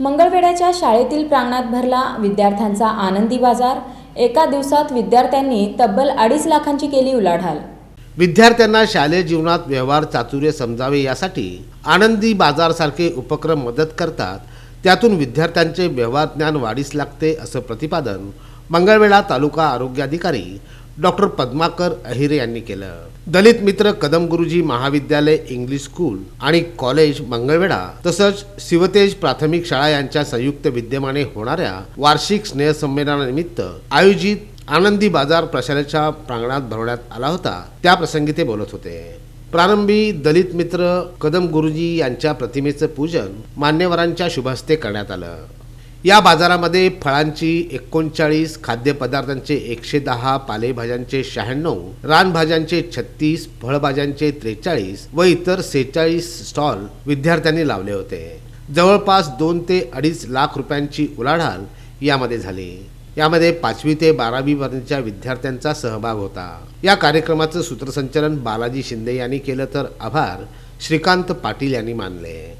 मंगळवेड्याच्या शाळेतील प्रांगणात भरला विद्यार्थ्यांचा आनंदी बाजार. एका दिवसात विद्यार्थ्यांनी तब्बल अडीच लाखांची केली उलाढाल. विद्यार्थ्यांना शालेय जीवनात व्यवहार चातुर्य समजावे यासाठी आनंदी बाजारसारखे उपक्रम मदत करतात. त्यातून विद्यार्थ्यांचे व्यवहार ज्ञान वाढीस लागते असं प्रतिपादन मंगळवेढा तालुका आरोग्य अधिकारी डॉक्टर पद्माकर अहिरे यांनी केलं. दलित मित्र कदम गुरुजी महाविद्यालय English school and college Mangalwedha तसंच शिवतेज प्राथमिक शाळा यांच्या संयुक्त विद्यमाने होणाऱ्या वार्षिक स्नेहसंमेलनानिमित्त आयोजित आनंदी बाजार प्रशालेच्या प्रांगणात भरवण्यात आला होता. त्या प्रसंगी ते बोलत होते. प्रारंभी दलित मित्र कदम गुरुजी यांच्या प्रतिमेचं पूजन मान्यवरांच्या शुभहस्ते करण्यात आलं. या बाजारामध्ये फळांची एकोणचाळीस खाद्यपदार्थांचे एकशे दहा पालेभाज्यांचे शहाण्णव रानभाज्यांचे छत्तीस फळभाज्यांचे त्रेचाळीस व इतर सेहेचाळीस स्टॉल विद्यार्थ्यांनी लावले होते. जवळपास दोन ते अडीच लाख रुपयांची उलाढाल यामध्ये झाली. यामध्ये पाचवी ते बारावीपर्यंतच्या विद्यार्थ्यांचा सहभाग होता. या कार्यक्रमाचं सूत्रसंचालन बालाजी शिंदे यांनी केलं तर आभार श्रीकांत पाटील यांनी मानले.